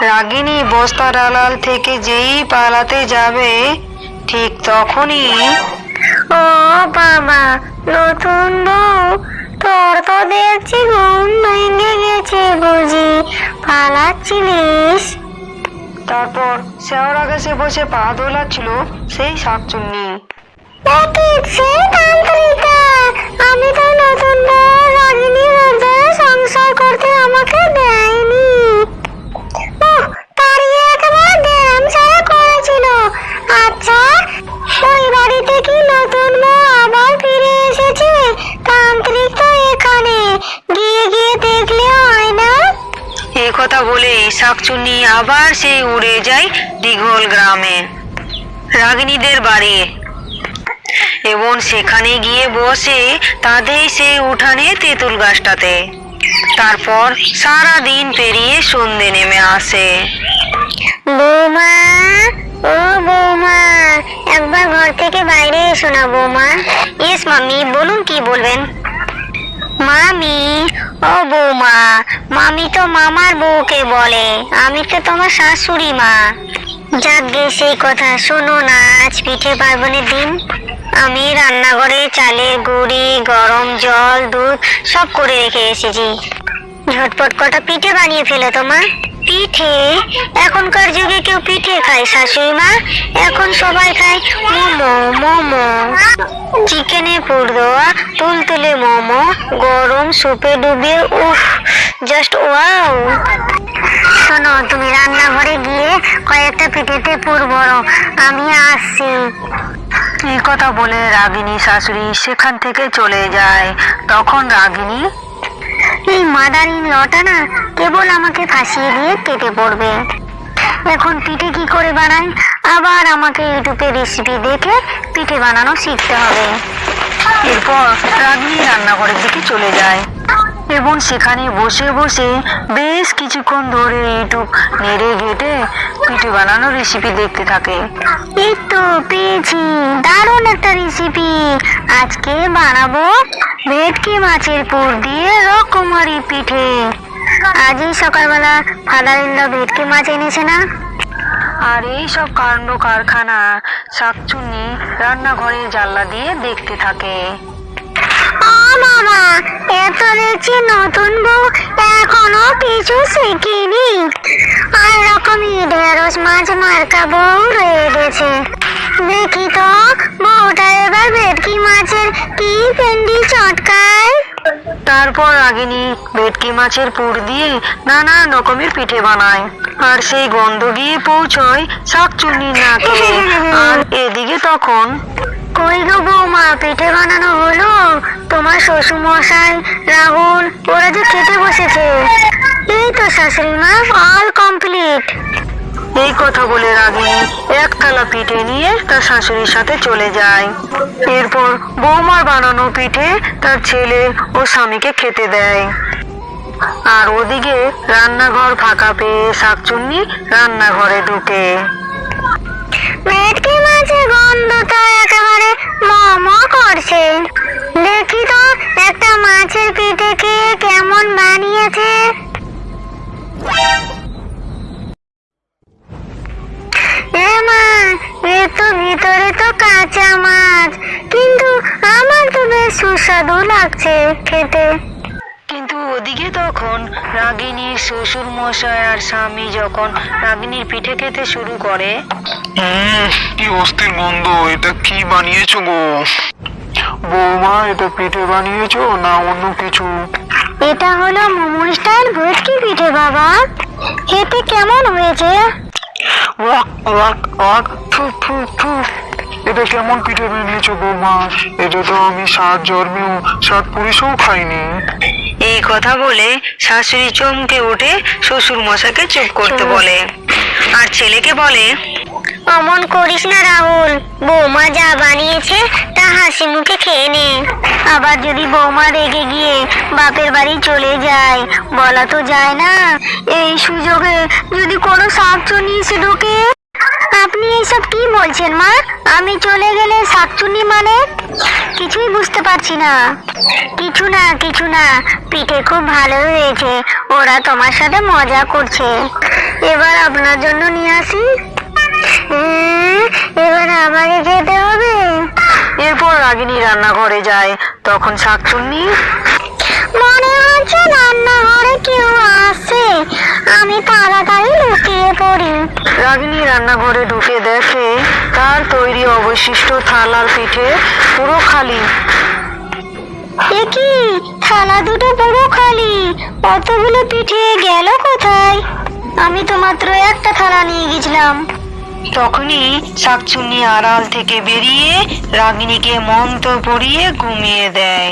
রাগিনী বস্তার আড়াল থেকে যেই পালাতে যাবে ঠিক তখনই ও বাবা নতুন বউ তোর তো দেখছি ঘুম ভেঙে গেছে বুঝি পালাচ্ছিলিস? তারপর শেওড়া গাছে বসে পা দোলাচ্ছিল সেই শাকচুন্নি। আমি তো নতুন বউ রাগিনী রোদে সংসার করতে আমাকে দেয়নি। এই বলে শাকচুন্নি আবার সেই উড়ে যায় দিঘল গ্রামে। রাগিনীদের বাড়ি। এবং সেখানে গিয়ে বসে তাদের সেই উঠানে তেঁতুল গাছটাতে। তারপর সারা দিন পেরিয়ে সন্ধে নেমে আসে। বৌমা, ও বৌমা, একবার ঘর থেকে বাইরে এসো না বৌমা। ইয়েস মামি বলুন কি বলবেন? মামি ও বৌমা, মামি তো মামার বউকে বলে, আমি তো তোমার শাশুড়ি মা। যাক গে, সেই কথা, শোনো না, আজ পিঠে পার্বণের দিন। আমি রান্নাঘরে চালের গুঁড়ি, গরম জল, দুধ সব করে রেখে এসেছি। ঝটপট কটা পিঠে বানিয়ে ফেলো তোমা পিঠে। এখনকার যুগে কেউ পিঠে খায়, শাশুড়ি মা। এখন সবাই খায় মোমো মোমো। চিকেনে পুর দেওয়া, তুলতুলে মোমো, গরম সুপে ডুবিয়ে, উফ জাস্ট ওয়াও শোনো, তুমি রান্নাঘরে গিয়ে কয়েকটা পিঠেতে পুর বড় আমি আসছি। এই কথা বলে রাগিনী শাশুড়ি? সেখান থেকে চলে যায়। তখন রাগিনী এই মাদারিন লটা না কেবল আমাকে ফাঁসিয়ে দিয়ে কেটে পড়বে। এখন পিঠে কি করে বানাই? আবার আমাকে ইউটিউবে রেসিপি দেখে পিঠে বানানো শিখতে হবে। এরপর রাগনি রান্নাঘরের দিকে চলে যায়। এবং সেখানে বসে বসে বেশ কিছুক্ষণ ধরে ইউটিউব নেড়ে ঘেটে পিঠে বানানোর রেসিপি দেখতে থাকে। এই তো পেয়েছি, দারুণ একটা রেসিপি আজকে বানাবো ভেটকি মাছের পুর দিয়ে রকমারি পিঠে। আজই সকালবেলা ফাদার ইল্লা ভেটকি মাছ এনেছে না? আর এই সব কাণ্ড কারখানা, শাকচুন্নি, রান্নাঘরের জানলা দিয়ে দেখতে থাকে। এত দেখছি নতুন বউ এখনও কিছু শিখিনি। আর রকমই ঢেঁড়স মাছ মার্কা বউ রয়ে গেছে। দেখি তো বউটা এবার ভেটকি মাছের কি পেন্ডি চটকায়? তারপর রাগিনী ভেটকি মাছের পুর দিয়ে নানা রকমের পিঠে বানায়। আর সেই গন্ধ গিয়ে পৌঁছয় শাকচুন্নির নাকে। আর এদিকে তখন কই গো বৌমা পিঠে বানানো হলো? তোমার শ্বশুর মশাই রাহুল, ওরা যে খেতে বসেছে। এই তো শাশুড়ি মা অল কমপ্লিট এই কথা বলে রাগিনী এক থালা পিঠে নিয়ে তার শাশুড়ির সাথে চলে যায়। এরপর বৌমার বানানো পিঠে তার ছেলে ও স্বামীকে খেতে দেয়। আর ওদিকে রান্নাঘর ফাঁকা পেয়ে শাকচুন্নি রান্নাঘরে ঢুকে। ভেটকি মাছের গন্ধটা একেবারে মম করছে। দেখি তো একটা মাছের পিঠে খেয়ে কেমন বানিয়েছে। এ মা এ তো ভিতরে তো কাঁচা মাছ কিন্তু আমার তো বেশ সুস্বাদু লাগছে খেতে। কিন্তু ওদিকে তখন রাগিনীর শ্বশুর মশাই আর স্বামী যখন রাগিনীর পিঠে খেতে শুরু করে কি অস্থির গন্ধ এটা কি বানিয়েছো গো? বৌমা এটা পিঠে বানিয়েছো না অন্য কিছু? এটা হলো মোমো স্টাইল ভেটকি পিঠে বাবা। খেতে কেমন হয়েছে? ওয়াক ওয়াক ওয়াক থু থু থু। এটা কেমন পিঠে বানিয়েছো বৌমা? এটা তো আমি সাত জন্মেও সাত পুরুষও খাইনি। এই কথা বলে শাশুড়ি চমকে উঠে শ্বশুর মশাকে চুপ করতে বলে। আর ছেলেকে বলে অমন করিস না রাহুল। বৌমা যা বানিয়েছে, তা হাসি মুখে খেয়ে নে। আবার যদি বৌমা রেগে গিয়ে বাপের বাড়ি চলে যায়, বলা তো যায় না। এই সুযোগে যদি কোনো শাকচুনি এসে ঢোকে। আপনি এইসব কি বলছেন, মা? আমি চলে গেলে শাকচুনি মানে? কিছুই বুঝতে পারছি না। কিছু না কিছু না, পিঠে খুব ভালো হয়েছে। ওরা তোমার সাথে মজা করছে। এবার আপনার জন্য নিয়ে আসি। এবার আমাকে খেতে হবে? এরপর রাগিনী রান্নাঘরে যায় তখন শাকচুন্নি মনে হচ্ছে রান্নাঘরে কেউ আসছে আমি তাড়াতাড়ি লুকিয়ে পড়ি। রাগিনী রান্নাঘরে ঢুকে দেখে তার তৈরি অবশিষ্ট থালার পিঠে পুরো খালি। এ কি? থালা দুটো পুরো খালি। অতগুলো পিঠে গেল কোথায়? আমি তো মাত্র একটা থালা নিয়ে গেছিলাম। তখনই শাকচুন্নি আড়াল থেকে বেরিয়ে রাগিনীকে মন্ত্র পড়িয়ে ঘুমিয়ে দেয়।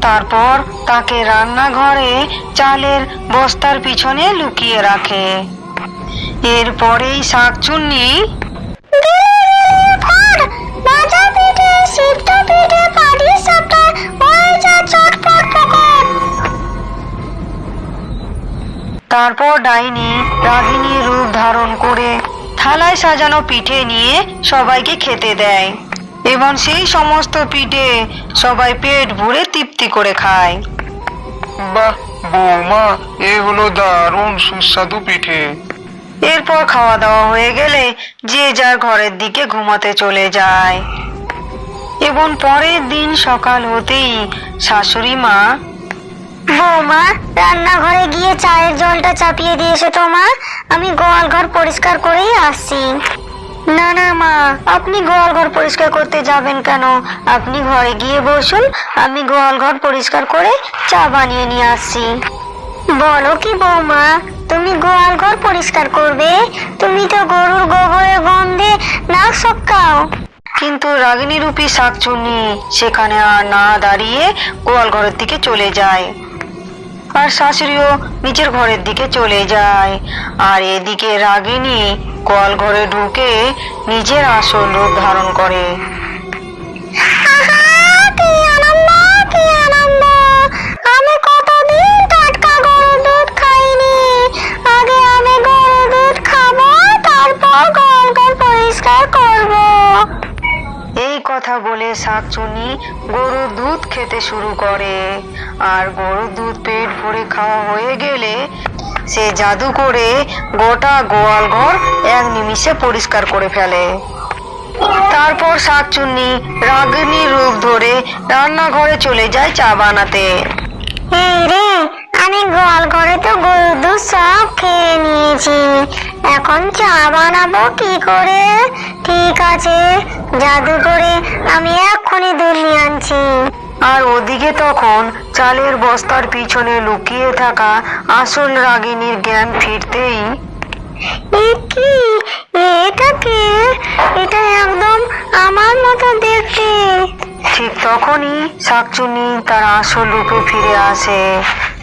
তারপর তাকে রান্নাঘরে চালের বস্তার পিছনে লুকিয়ে রাখে। এরপরেই শাকচুন্নি তারপর ডাইনি রাগিনীর রূপ ধারণ করে থালায় সাজানো পিঠে নিয়ে সবাইকে খেতে দেয়। এবং সেই সমস্ত পিঠে সবাই পেট ভরে তৃপ্তি করে খায়। বাহ বৌমা এ হলো দারুণ সুস্বাদু পিঠে। এরপর খাওয়া দাওয়া হয়ে গেলে যে যার ঘরের দিকে ঘুমাতে চলে যায়। এবং পরের দিন সকাল হতেই শাশুড়ি মা বৌমা রান্নাঘরে গিয়ে চায়ের জলটা চাপিয়ে দিয়েছে তো, মা। আমি গোয়াল ঘর পরিষ্কার করেই আসছি। না না, মা। আপনি গোয়াল ঘর পরিষ্কার করতে যাবেন কেন? আপনি ঘরে গিয়ে বসুন, আমি গোয়াল ঘর পরিষ্কার করে চা বানিয়ে নিয়ে আসছি। বলো কি বৌমা, তুমি গোয়াল ঘর পরিষ্কার করবে? তুমি তো গরুর গোবরের গন্ধে নাক সক্কাও কিন্তু রাগিনী রূপী শাকচুন্নি, সেখানে আর না দাঁড়িয়ে গোয়াল ঘরের দিকে চলে যায়। আর শাশুড়িও নিচের ঘরের দিকে চলে যায়। আর এদিকে রাগিনী গোয়াল ঘরে ঢুকে নিজের আসল রূপ ধারণ করে। কথা বলে শাকচুনি গরুর দুধ খেতে শুরু করে। আর গরুর দুধ পেট ভরে খাওয়া হয়ে গেলে সে জাদু করে গোটা গোয়াল ঘর এক নিমিষে পরিষ্কার করে ফেলে। তারপর শাকচুন্নি রাগিনীর রূপ ধরে রান্নাঘরে চলে যায় চা বানাতে। রে আমি গোয়াল ঘরে তো গরুর দুধ সব খেয়ে নিয়েছি। এখন চা বানাবো কি করে? ঠিক আছে জাদু করে আমি এক্ষুনি দুধ নিয়ে আনছি। আর ওদিকে তখন চালের বস্তার পিছনে লুকিয়ে থাকা আসল রাগিনীর জ্ঞান ফিরতেই কি? এটা কে? এটা একদম আমার মতো দেখতে। ঠিক তখনই শাকচুনি তার আসল রূপে ফিরে আসে।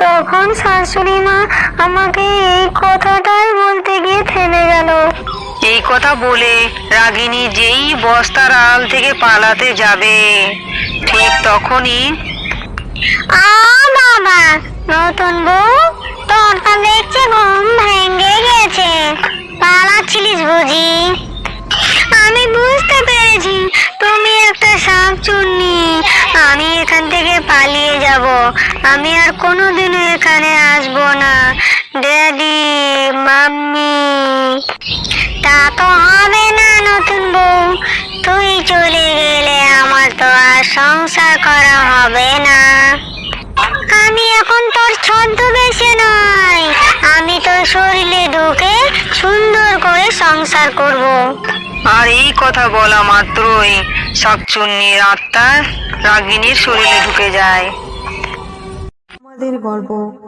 তখন শাশুড়ি মা আমাকে এই কথাটাই বলতে গিয়ে থেমে গেল। এই কথা বলে রাগিনী যেই বস্তার আল থেকে পালাতে যাবে। ঠিক তখনই আ বাবা নতুন বউ? তোর তো দেখছি ঘুম ভেঙে গেছে। পালাচ্ছিলিস বুঝি? আমি বুঝতে পেরেছি। তুমি একটা সাপ চুন্নি, আমি এখান থেকে পালিয়ে যাব। আমি আর কোনোদিনও এখানে আসব না। ড্যাডি, মাম্মি, তা তো হবে না নতুন বউ। তুই চলে গেলে আমার তো আর সংসার করা হবে না। আমি এখন তোর ছদ্মবেশে নয়। আমি তোর শরীরে ঢুকে সুন্দর করে সংসার করব। আর এই কথা বলা মাত্রই শাকচুন্নির আত্মা রাগিনীর শরীরে ঢুকে যায়। আমাদের গল্প